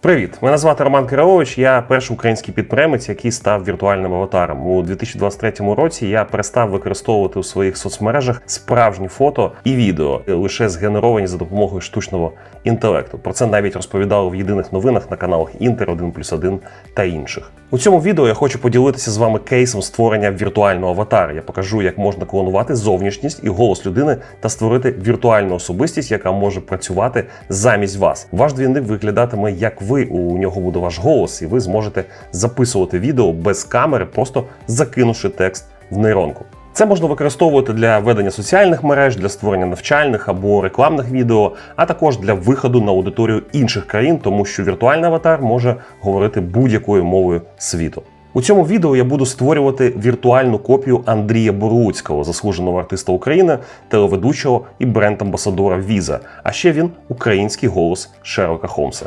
Привіт, мене звати Роман Кирилович. Я перший український підприємець, який став віртуальним аватаром. У 2023 році я перестав використовувати у своїх соцмережах справжні фото і відео, лише згенеровані за допомогою штучного інтелекту. Про це навіть розповідали в єдиних новинах на каналах Інтер 1 плюс 1 та інших. У цьому відео я хочу поділитися з вами кейсом створення віртуального аватара. Я покажу, як можна клонувати зовнішність і голос людини та створити віртуальну особистість, яка може працювати замість вас. Ваш двійник виглядатиме як ви. У нього буде ваш голос, і ви зможете записувати відео без камери, просто закинувши текст в нейронку. Це можна використовувати для ведення соціальних мереж, для створення навчальних або рекламних відео, а також для виходу на аудиторію інших країн, тому що віртуальний аватар може говорити будь-якою мовою світу. У цьому відео я буду створювати віртуальну копію Андрія Боруцького, заслуженого артиста України, телеведучого і бренд-амбасадора Віза. А ще він український голос Шерлока Холмса.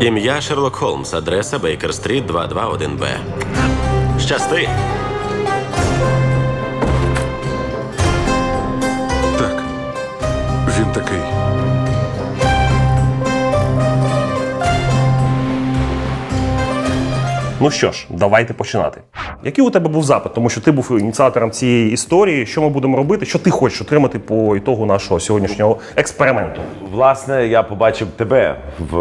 Ім'я Шерлок Холмс, адреса Бейкер Стріт 221Б. Щасти! Ну що ж, давайте починати. Який у тебе був запит? Тому що ти був ініціатором цієї історії. Що ми будемо робити? Що ти хочеш отримати по ітогу нашого сьогоднішнього експерименту? Власне, я побачив тебе в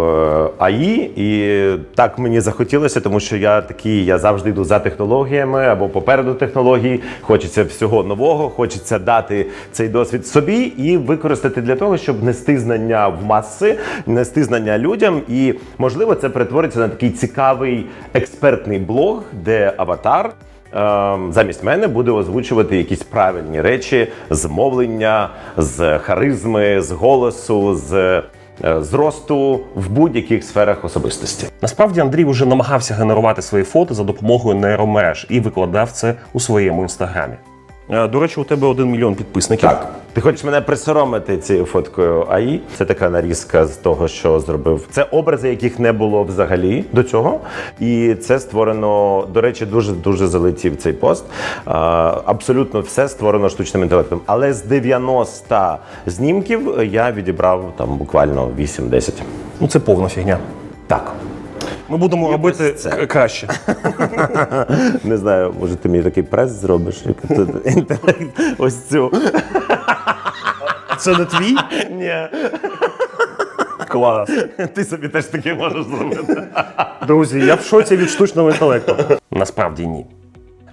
АІ, і так мені захотілося, тому що я такий, я завжди йду за технологіями або попереду технологій. Хочеться всього нового, хочеться дати цей досвід собі і використати для того, щоб нести знання в маси, нести знання людям. І можливо, це перетвориться на такий цікавий експертний блог, де аватар. ем, Замість мене буде озвучувати якісь правильні речі з мовлення, з харизми, з голосу, з е, зросту в будь-яких сферах особистості. Насправді Андрій вже намагався генерувати свої фото за допомогою нейромереж і викладав це у своєму інстаграмі. Е, До речі, у тебе один мільйон підписників. Так, ти хочеш мене присоромити цією фоткою АІ? Це така нарізка з того, що зробив. Це образи, яких не було взагалі до цього. І це створено, до речі, дуже дуже залетів цей пост. А, абсолютно все створено штучним інтелектом. Але з 90 знімків я відібрав там буквально 8-10. Ну це повна фігня. Так. Ми будемо робити це. к- краще. Не знаю, може ти мені такий прес зробиш, як тут інтелект. Ось цю. Це не твій? Ні. Клас. Ти собі теж таке можеш зробити. Друзі, я в шоці від штучного інтелекту. Насправді ні.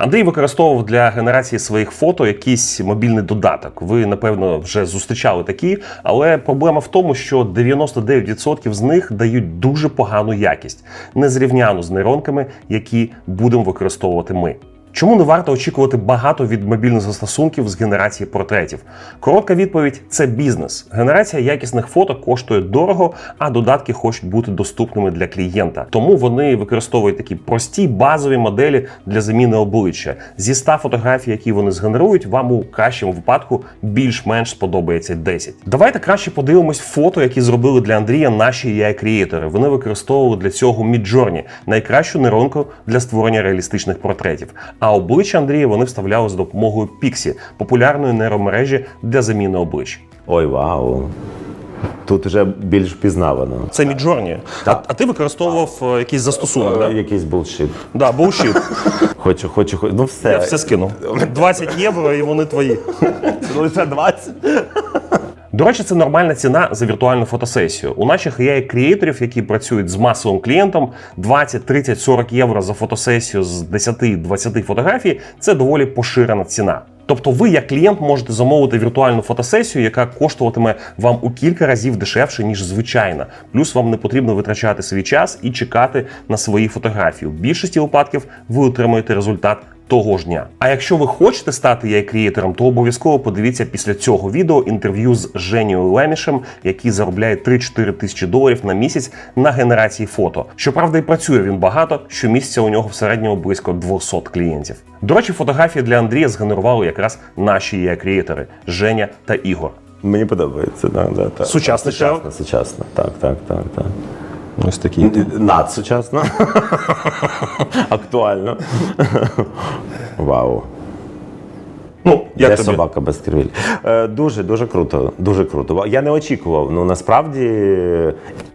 Андрій використовував для генерації своїх фото якийсь мобільний додаток. Ви, напевно, вже зустрічали такі, але проблема в тому, що 99% з них дають дуже погану якість, незрівняну з нейронками, які будемо використовувати ми. Чому не варто очікувати багато від мобільних застосунків з генерації портретів? Коротка відповідь це бізнес. Генерація якісних фото коштує дорого, а додатки хочуть бути доступними для клієнта. Тому вони використовують такі прості базові моделі для заміни обличчя. Зі 100 фотографій, які вони згенерують, вам у кращому випадку більш-менш сподобається 10. Давайте краще подивимось фото, які зробили для Андрія наші ai креатори Вони використовували для цього Midjourney, найкращу нейронку для створення реалістичних портретів. А обличчя Андрія вони вставляли за допомогою Pixie, популярної нейромережі для заміни облич. Ой, вау. Тут вже більш впізнавано. Це Midjourney. А, а ти використовував е, якийсь застосунок, да? Якийсь булшит. Да, bullshit. Хочу, хочу, хочу. Ну все. Я все скинув. 20 євро і вони твої. Лише 20. До речі, це нормальна ціна за віртуальну фотосесію. У наших ai креаторів які працюють з масовим клієнтом, 20, 30, 40 євро за фотосесію з 10-20 фотографій це доволі поширена ціна. Тобто ви, як клієнт, можете замовити віртуальну фотосесію, яка коштуватиме вам у кілька разів дешевше, ніж звичайна. Плюс вам не потрібно витрачати свій час і чекати на свої фотографії. В більшості випадків ви отримуєте результат того ж дня. А якщо ви хочете стати яй креатором, то обов'язково подивіться після цього відео інтерв'ю з Женією Лемішем, який заробляє 3-4 тисячі доларів на місяць на генерації фото. Щоправда, і працює він багато. Щомісяця у нього в середньому близько 200 клієнтів. До речі, фотографії для Андрія згенерували якраз наші яй креатори Женя та Ігор. Мені подобається, так, да, так. Сучасний Сучасно, сучасно. Так, так, так, так. Ось такі. Надсучасно. Актуально. Вау. Ну, як Де тобі? собака без кривіль? Е, дуже, дуже круто. Дуже круто. Я не очікував. Ну насправді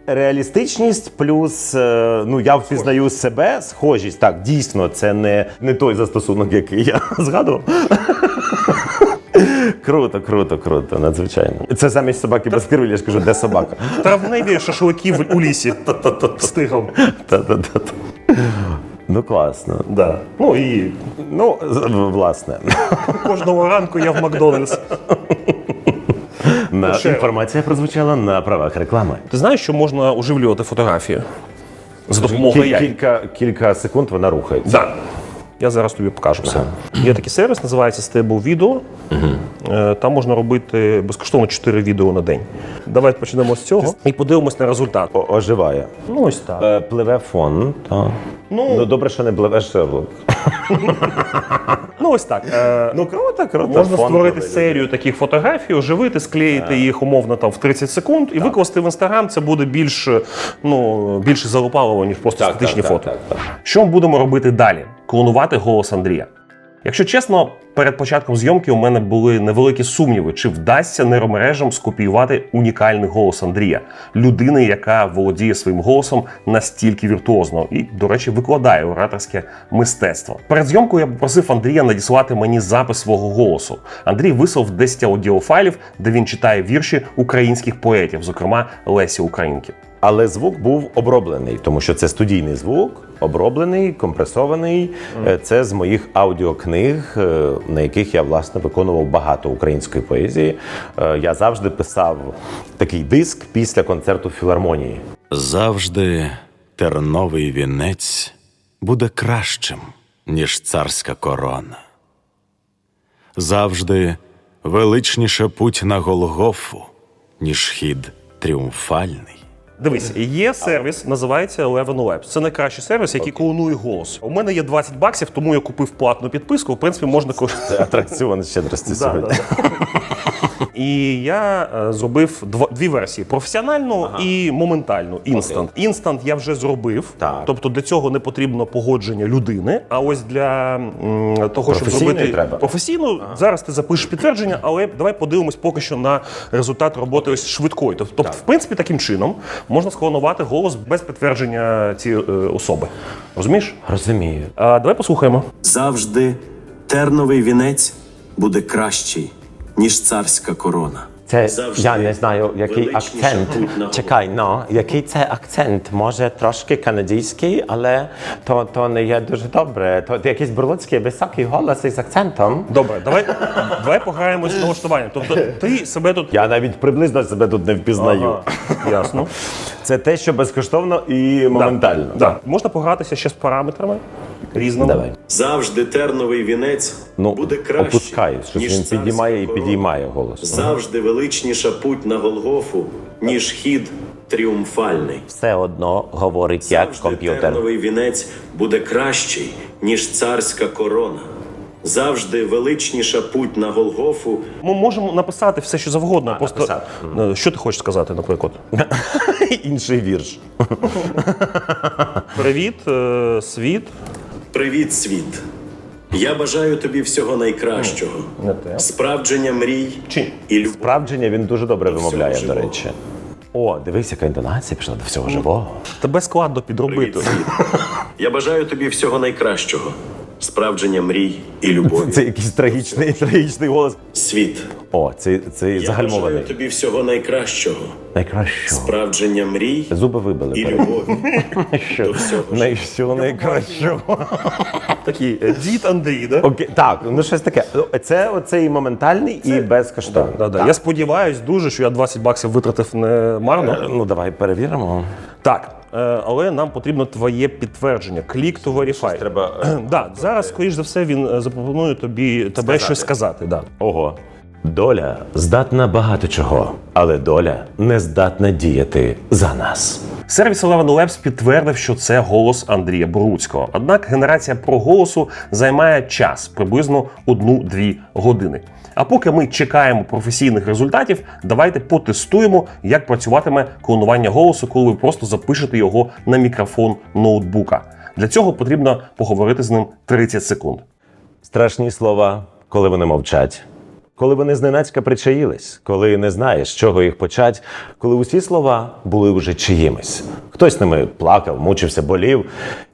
реалістичність плюс е, ну я впізнаю себе, схожість. Так, дійсно, це не, не той застосунок, який я згадував. Круто, круто, круто, надзвичайно. Це замість собаки без кривіль, я ж кажу, де собака? Травневі шашлики в- у лісі з тигром. Та-та-та. Ну класно. Да. Ну і Ну, з- власне, кожного ранку я в Макдональдс. на ще- інформація прозвучала на правах реклами. Ти знаєш, що можна оживлювати фотографію? За допомогою Кіль- яй. кілька, кілька секунд вона рухається. Да. Я зараз тобі покажу все. Є такий сервіс, називається Stable Video. Е, Там можна робити безкоштовно 4 відео на день. Давай почнемо з цього і подивимось на результат. О- оживає. Ну ось так. Е, пливе фон. Та. Ну- Ну, добре, що не пливе Шерлок. Ну ось так. Е, Ну круто, круто. Можна Фон створити пливе. серію таких фотографій, оживити, склеїти їх умовно там в 30 секунд і викласти в інстаграм. Це буде більш ну більше залупалово, ніж просто Так, статичні так, фото. так, так, так. Що ми будемо робити далі? Клонувати голос Андрія. Якщо чесно, перед початком зйомки у мене були невеликі сумніви, чи вдасться нейромережам скопіювати унікальний голос Андрія, людини, яка володіє своїм голосом настільки віртуозно і, до речі, викладає ораторське мистецтво. Перед зйомкою я попросив Андрія надіслати мені запис свого голосу. Андрій вислав 10 аудіофайлів, де він читає вірші українських поетів, зокрема Лесі Українки. Але звук був оброблений, тому що це студійний звук, оброблений, компресований. Е, Це з моїх аудіокниг, е, на яких я власне виконував багато української поезії. Е, Я завжди писав такий диск після концерту філармонії. Завжди терновий вінець буде кращим, ніж царська корона. Завжди величніше путь на Голгофу, ніж хід тріумфальний. Дивись, є сервіс, називається Eleven Labs. Це найкращий сервіс, який клонує голос. У мене є 20 баксів, тому я купив платну підписку. В принципі, можна ко- атракціон щедрості сьогодні. І я е, зробив дво- дві версії: професіональну і моментальну. Інстант. Інстант я вже зробив. Так. Тобто для цього не потрібно погодження людини. А ось для м, того, щоб Професійної зробити треба. професійну, зараз ти запишеш підтвердження, але давай подивимось поки що на результат роботи ось швидкої. Тобто, в принципі, таким чином можна склонувати голос без підтвердження цієї е, особи. Розумієш? Розумію. А, давай послухаємо. Завжди терновий вінець буде кращий, ніж царська корона. Це Завжди я не знаю, який акцент. Чекай, ну який це акцент? Може трошки канадський, але то, то не є дуже добре. То якийсь берлоцький високий голос із акцентом. Добре, давай, давай пограємось з налаштуванням. Тобто ти себе тут. Я навіть приблизно себе тут не впізнаю. Ага, ясно. Це те, що безкоштовно і моментально. Да. Можна погратися ще з параметрами різними. Давай. Завжди терновий вінець Ну, буде кращий, опускай, що ніж він підіймає і корона. підіймає голос. Завжди величніша путь на Голгофу, ніж хід тріумфальний. Все одно говорить як Завжди комп'ютер. терновий вінець буде кращий, ніж царська корона. Завжди величніша путь на Голгофу, Ми можемо написати все, що завгодно. Просто написати. е, що ти хочеш сказати, наприклад? Інший вірш. Привіт, е, світ. Привіт, світ! Я бажаю тобі всього найкращого, Не те. справдження мрій Чи? і любов. Справдження він дуже добре вимовляє, до речі. О, дивись, яка інтонація пішла до всього живого. Тебе складно підробити. Привіт, світ! Я бажаю тобі всього найкращого, справдження мрій і любові. Це якийсь трагічний, трагічний голос. Світ, О, цей, цей я загальмований. бажаю тобі всього найкращого, Найкраще. справдження мрій Зуби вибили. і перед. любові. Що? всього ж. Най- всього найкращого. Такий е, дід Андрій, да? Окей, так, ну щось таке. Це оцей моментальний і безкоштовний. Да, да. Я сподіваюся дуже, що я 20 баксів витратив не марно. Ну давай перевіримо. Так, е, але нам потрібно твоє підтвердження. Click to verify. Треба. Да, зараз, скоріш за все, він е, запропонує тобі тебе щось сказати. Да. Ого. Доля здатна багато чого, але доля не здатна діяти за нас. Сервіс Eleven Labs підтвердив, що це голос Андрія Боруцького. Однак генерація про голосу займає час приблизно 1-2 години. А поки ми чекаємо професійних результатів, давайте потестуємо, як працюватиме клонування голосу, коли ви просто запишете його на мікрофон ноутбука. Для цього потрібно поговорити з ним 30 секунд. Страшні слова коли вони мовчать. Коли вони зненацька причаїлись, коли не знаєш, з чого їх почать, коли усі слова були вже чиїмись. Хтось ними плакав, мучився, болів,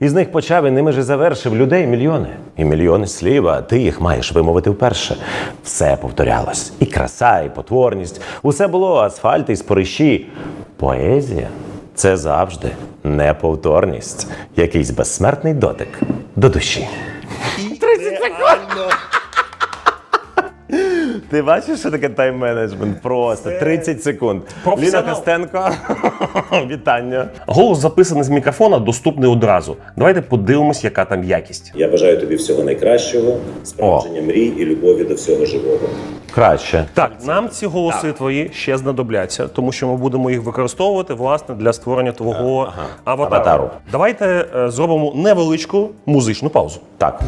і з них почав і ними же завершив людей мільйони. І мільйони слів, а ти їх маєш вимовити вперше. Все повторялось. І краса, і потворність. Усе було асфальт і спориші. Поезія це завжди неповторність, якийсь безсмертний дотик до душі. 30 секунд! Ти бачиш, що таке тайм-менеджмент? Просто 30 секунд. Ліна професіонал. Костенко, вітання. Голос записаний з мікрофона, доступний одразу. Давайте подивимось, яка там якість. Я бажаю тобі всього найкращого, справдження мрій і любові до всього живого. Краще. Так, нам ці голоси твої ще знадобляться, тому що ми будемо їх використовувати власне для створення твого аватару. Аватару. Давайте е, зробимо невеличку музичну паузу. Так.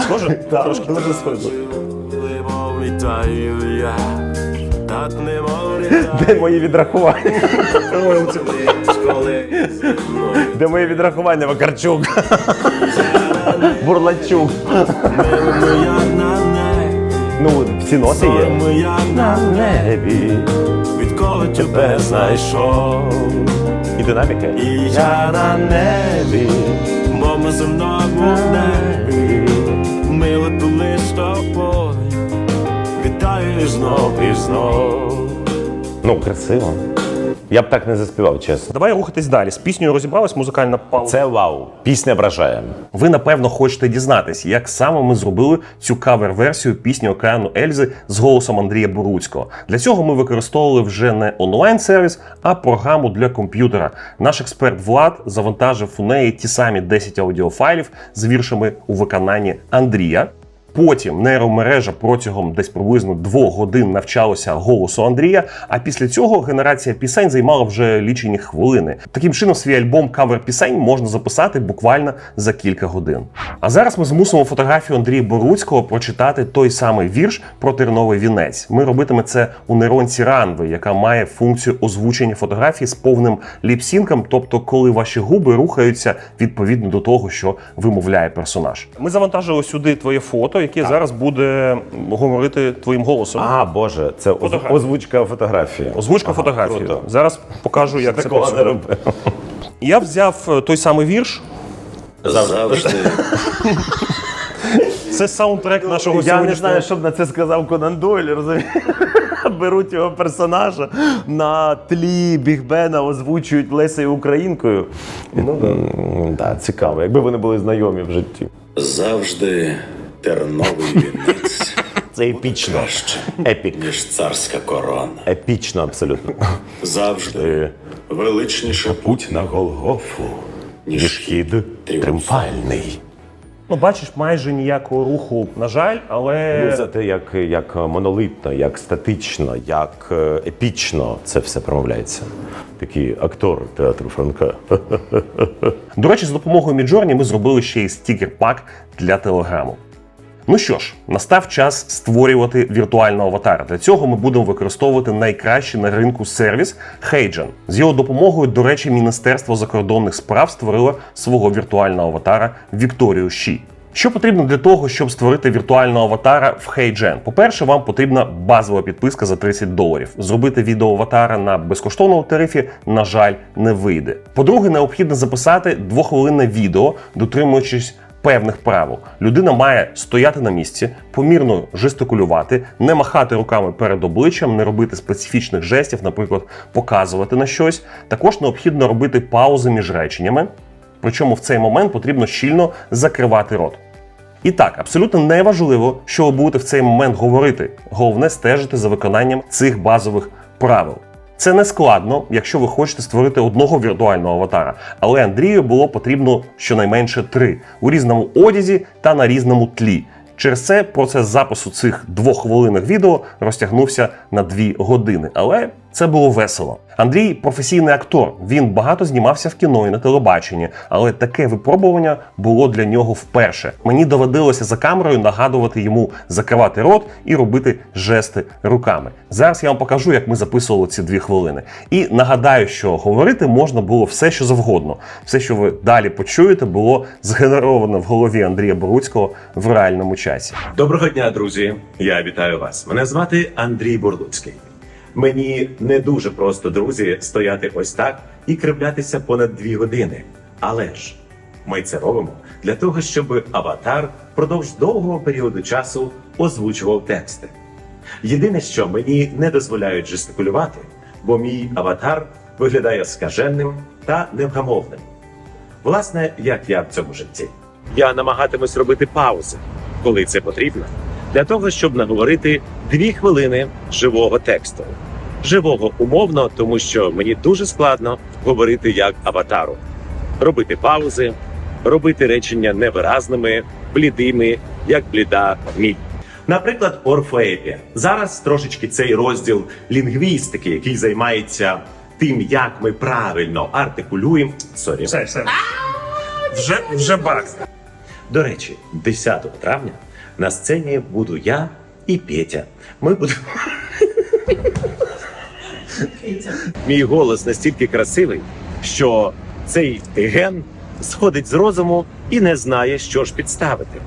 Схоже? Так, дуже схоже. Літаю я, так немов Де мої відрахування? Де мої відрахування, Вакарчук? Бурлачук. Ну, всі ноти є. на небі відколи тебе знайшов. І динаміка. І я на небі, бо ми зі мною тобою, вітаю знов і знов. Ну, красиво. Я б так не заспівав, чесно. Давай рухатись далі. З піснею розібралась музикальна пауза. Це вау. Пісня вражає. Ви напевно хочете дізнатись, як саме ми зробили цю кавер-версію пісні океану Ельзи з голосом Андрія Буруцького. Для цього ми використовували вже не онлайн-сервіс, а програму для комп'ютера. Наш експерт Влад завантажив у неї ті самі 10 аудіофайлів з віршами у виконанні Андрія. Потім нейромережа протягом десь приблизно двох годин навчалася голосу Андрія. А після цього генерація пісень займала вже лічені хвилини. Таким чином, свій альбом кавер пісень можна записати буквально за кілька годин. А зараз ми змусимо фотографію Андрія Боруцького прочитати той самий вірш про терновий вінець. Ми робитиме це у нейронці Ранви, яка має функцію озвучення фотографії з повним ліпсінком, тобто коли ваші губи рухаються відповідно до того, що вимовляє персонаж. Ми завантажили сюди твоє фото, яке зараз буде говорити твоїм голосом. А, Боже, це Фотографія. озвучка фотографії. Озвучка Ага, фотографії. круто. Зараз покажу, як це працює. Я взяв е, той самий вірш. Завжди Це саундтрек нашого Я не знаю, що б на це сказав Конан Дойль, розумієш? Беруть його персонажа на тлі Бігбена, озвучують Лесею українкою. Ну, да, цікаво, якби вони були знайомі в житті. завжди терновий вінець Це епічно. краще, Епік. ніж царська корона. Епічно абсолютно. Завжди величніше Путь на Голгофу. ніж Хід тріумфальний. Ну, бачиш, майже ніякого руху, на жаль, але Ну, Зате як, як монолитно, як статично, як е, епічно це все промовляється. Такий актор театру Франка. До речі, з допомогою Midjourney ми зробили ще й стікер-пак для телеграму. Ну що ж, настав час створювати віртуального аватара. Для цього ми будемо використовувати найкращий на ринку сервіс Heygen. З його допомогою, до речі, Міністерство закордонних справ створило свого віртуального аватара Вікторію Ші. Що потрібно для того, щоб створити віртуального аватара в HeyGen? По-перше, вам потрібна базова підписка за 30 доларів. Зробити відео аватара на безкоштовному тарифі, на жаль, не вийде. По-друге, необхідно записати двохвилинне відео, дотримуючись певних правил. Людина має стояти на місці, помірно жестикулювати, не махати руками перед обличчям, не робити специфічних жестів, наприклад, показувати на щось. Також необхідно робити паузи між реченнями. Причому в цей момент потрібно щільно закривати рот. І так, абсолютно не важливо, що ви будете в цей момент говорити. Головне стежити за виконанням цих базових правил. Це не складно, якщо ви хочете створити одного віртуального аватара. Але Андрію було потрібно щонайменше три у різному одязі та на різному тлі. Через це процес запису цих двоххвилинних відео розтягнувся на дві години. Але це було весело. Андрій професійний актор. Він багато знімався в кіно і на телебаченні, але таке випробування було для нього вперше. Мені доводилося за камерою нагадувати йому закривати рот і робити жести руками. Зараз я вам покажу, як ми записували ці дві хвилини. І нагадаю, що говорити можна було все, що завгодно. Все, що ви далі почуєте, було згенеровано в голові Андрія Боруцького в реальному часі. Доброго дня, друзі! Я вітаю вас. Мене звати Андрій Бурлуцький. Мені не дуже просто, друзі, стояти ось так і кривлятися понад дві години. Але ж ми це робимо для того, щоб аватар впродовж довгого періоду часу озвучував тексти. Єдине, що мені не дозволяють жестикулювати, бо мій аватар виглядає скаженним та невгамовним. Власне, як я в цьому житті. Я намагатимусь робити паузи, коли це потрібно, для того, щоб наговорити дві хвилини живого тексту. Живого умовно, тому що мені дуже складно говорити як аватару, робити паузи, робити речення невиразними, блідими, як бліда міль. Наприклад, орфоепія. Зараз трошечки цей розділ лінгвістики, який займається тим, як ми правильно артикулюємо. Сорі. Все, все. Вже, вже бакс. До речі, 10 травня на сцені буду я і Петя. Ми будемо. Мій голос настільки красивий, що цей ген сходить з розуму і не знає, що ж підставити.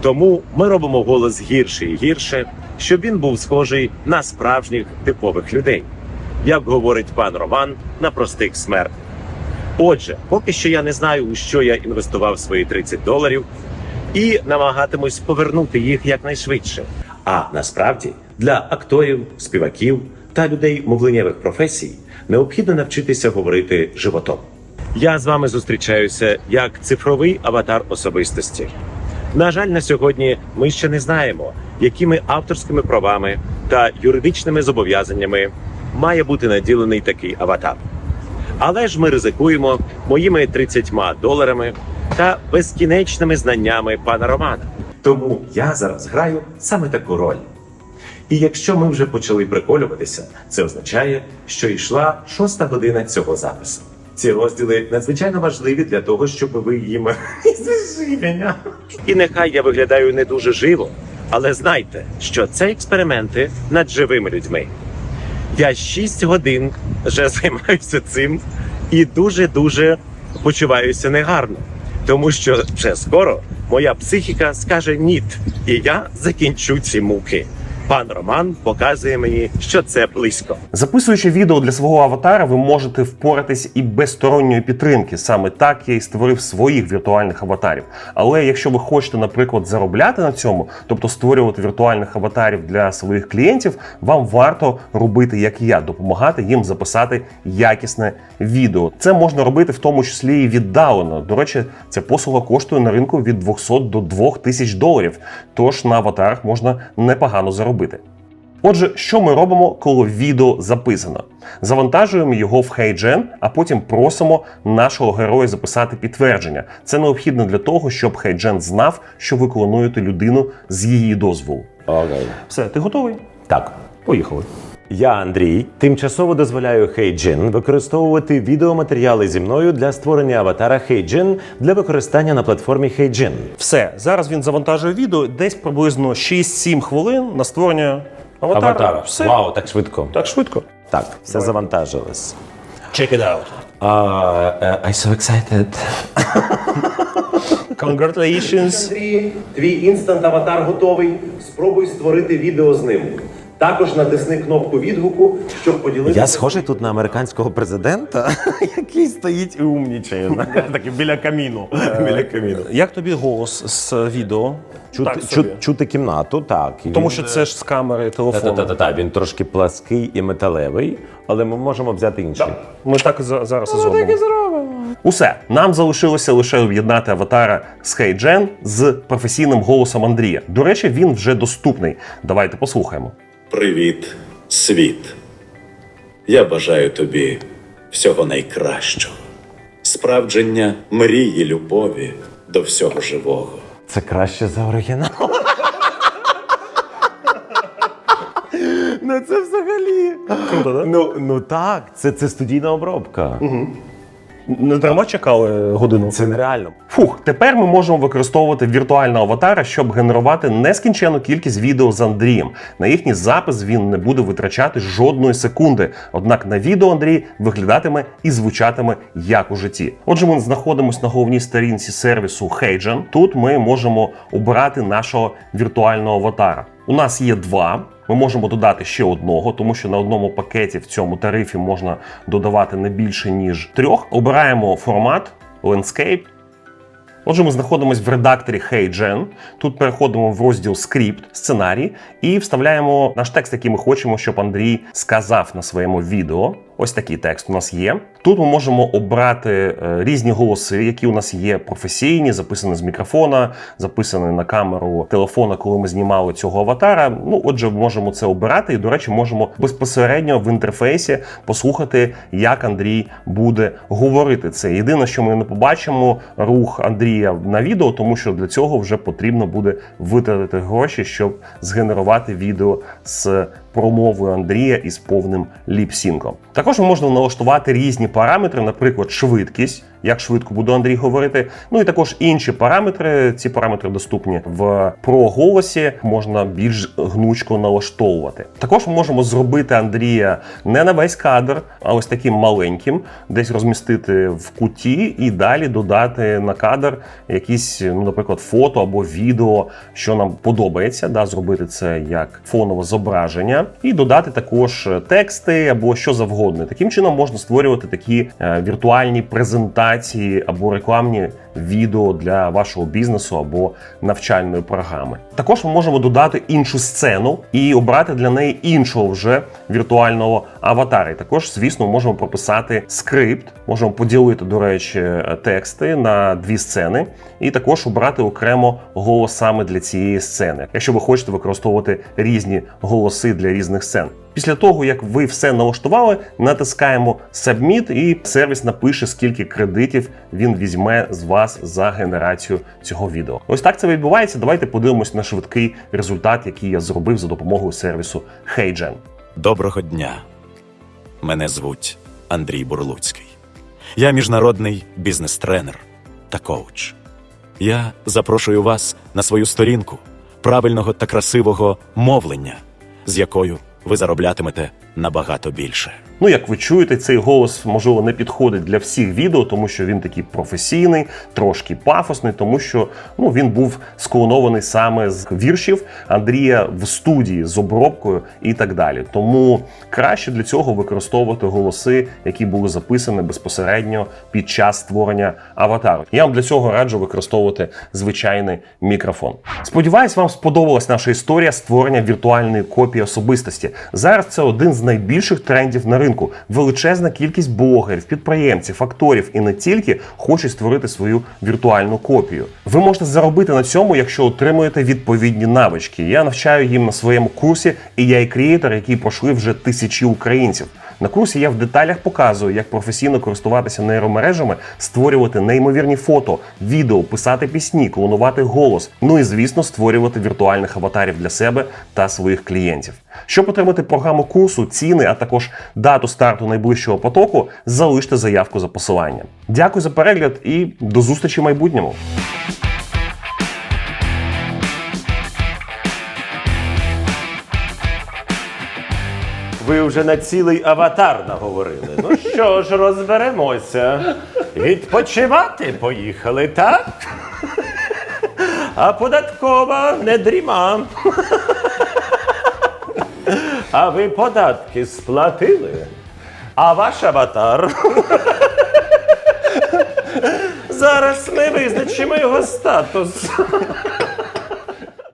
Тому ми робимо голос гірше і гірше, щоб він був схожий на справжніх типових людей, як говорить пан Роман на простих смертних. Отже, поки що я не знаю, у що я інвестував свої 30 доларів, і намагатимусь повернути їх якнайшвидше. А насправді для акторів, співаків та людей мовленнєвих професій необхідно навчитися говорити животом. Я з вами зустрічаюся як цифровий аватар особистості. На жаль, на сьогодні ми ще не знаємо, якими авторськими правами та юридичними зобов'язаннями має бути наділений такий аватар. Але ж ми ризикуємо моїми 30 доларами та безкінечними знаннями пана Романа. Тому я зараз граю саме таку роль. І якщо ми вже почали приколюватися, це означає, що йшла шоста година цього запису. Ці розділи надзвичайно важливі для того, щоб ви їм. І нехай я виглядаю не дуже живо, але знайте, що це експерименти над живими людьми. Я 6 годин вже займаюся цим і дуже дуже почуваюся негарно, тому що вже скоро моя психіка скаже ніт, і я закінчу ці муки. Пан Роман показує мені, що це близько. Записуючи відео для свого аватара, ви можете впоратись і без сторонньої підтримки. Саме так я і створив своїх віртуальних аватарів. Але якщо ви хочете, наприклад, заробляти на цьому, тобто створювати віртуальних аватарів для своїх клієнтів, вам варто робити, як я, допомагати їм записати якісне відео. Це можна робити в тому числі і віддалено. До речі, ця послуга коштує на ринку від 200 до 2000 доларів. Тож на аватарах можна непогано заробити. Отже, що ми робимо, коли відео записано? Завантажуємо його в HeyGen, а потім просимо нашого героя записати підтвердження. Це необхідно для того, щоб HeyGen знав, що ви клонуєте людину з її дозволу. Окей. Все, ти готовий? Так. Поїхали. Я Андрій. Тимчасово дозволяю HeyGen використовувати відеоматеріали зі мною для створення аватара HeyGen для використання на платформі HeyGen. Все, зараз він завантажує відео десь приблизно 6-7 хвилин на створення аватара. Все. Вау, так швидко. Так швидко. Так, все завантажилось. Check it out. Uh, I'm so excited. Congratulations. Андрій, твій інстант аватар готовий. Спробуй створити відео з ним. Також натисни кнопку відгуку, щоб поділитися. Я схожий тут на американського президента, який стоїть і умнічає. знаєш, біля каміну. Біля каміну. Як тобі голос з відео? Чути, чу- чути кімнату, так. І Тому він- що це ж з камери телефону. Та-та-та-та, він трошки плаский і металевий, але ми можемо взяти інший. Ми так і за- зараз і зробимо. Усе. Нам залишилося лише об'єднати аватара з HeyGen з професійним голосом Андрія. До речі, він вже доступний. Давайте послухаємо. Привіт, світ. Я бажаю тобі всього найкращого, справдження мрії любові до всього живого. Це краще за оригінал. Ну це взагалі. Круто, да? Ну, ну так, це, це студійна обробка. Не дарма чекали годину. Це нереально. Фух, тепер ми можемо використовувати віртуального аватара, щоб генерувати нескінчену кількість відео з Андрієм. На їхній запис він не буде витрачати жодної секунди. Однак на відео Андрій виглядатиме і звучатиме як у житті. Отже, ми знаходимося на головній сторінці сервісу HeyGen. Тут ми можемо обрати нашого віртуального аватара. У нас є два. Ми можемо додати ще одного, тому що на одному пакеті в цьому тарифі можна додавати не більше ніж трьох. Обираємо формат Landscape. Отже, ми знаходимося в редакторі HeyGen. Тут переходимо в розділ скрипт, сценарій і вставляємо наш текст, який ми хочемо, щоб Андрій сказав на своєму відео. Ось такий текст у нас є. Тут ми можемо обрати е, різні голоси, які у нас є професійні, записані з мікрофона, записані на камеру телефона, коли ми знімали цього аватара. Ну, отже, можемо це обирати, і, до речі, можемо безпосередньо в інтерфейсі послухати, як Андрій буде говорити це. Єдине, що ми не побачимо рух Андрія на відео, тому що для цього вже потрібно буде витратити гроші, щоб згенерувати відео з промовою Андрія із повним ліпсінком. Також можна налаштувати різні параметри, наприклад, швидкість, як швидко буде Андрій говорити. Ну і також інші параметри. Ці параметри доступні в про голосі, можна більш гнучко налаштовувати. Також ми можемо зробити Андрія не на весь кадр, а ось таким маленьким, десь розмістити в куті і далі додати на кадр якісь, ну, наприклад, фото або відео, що нам подобається, да, зробити це як фонове зображення, і додати також тексти або що завгодно. Таким чином можна створювати такі е, віртуальні презентації або рекламні відео для вашого бізнесу або навчальної програми. Також ми можемо додати іншу сцену і обрати для неї іншого вже віртуального аватара. І також, звісно, можемо прописати скрипт, можемо поділити, до речі, тексти на дві сцени, і також обрати окремо голос саме для цієї сцени, якщо ви хочете використовувати різні голоси для різних сцен. Після того, як ви все налаштували, натискаємо Submit і сервіс напише, скільки кредитів він візьме з вас за генерацію цього відео. Ось так це відбувається. Давайте подивимось на швидкий результат, який я зробив за допомогою сервісу HeyGen. Доброго дня. Мене звуть Андрій Бурлуцький. Я міжнародний бізнес-тренер та коуч. Я запрошую вас на свою сторінку правильного та красивого мовлення, з якою ви зароблятимете набагато більше. Ну, як ви чуєте, цей голос можливо не підходить для всіх відео, тому що він такий професійний, трошки пафосний, тому що ну він був склонований саме з віршів Андрія в студії з обробкою і так далі. Тому краще для цього використовувати голоси, які були записані безпосередньо під час створення аватару. Я вам для цього раджу використовувати звичайний мікрофон. Сподіваюсь, вам сподобалась наша історія створення віртуальної копії особистості. Зараз це один з найбільших трендів на ринку. Величезна кількість блогерів, підприємців, акторів і не тільки хочуть створити свою віртуальну копію. Ви можете заробити на цьому, якщо отримуєте відповідні навички. Я навчаю їм на своєму курсі AI Creator, який пройшли вже тисячі українців. На курсі я в деталях показую, як професійно користуватися нейромережами, створювати неймовірні фото, відео, писати пісні, клонувати голос. Ну і звісно, створювати віртуальних аватарів для себе та своїх клієнтів. Щоб отримати програму курсу, ціни, а також дату старту найближчого потоку, залиште заявку за посиланням. Дякую за перегляд і до зустрічі в майбутньому. Ви вже на цілий аватар наговорили. Ну що ж, розберемося. Відпочивати поїхали, так? А податкова не дріма. А ви податки сплатили? А ваш аватар? Зараз ми визначимо його статус.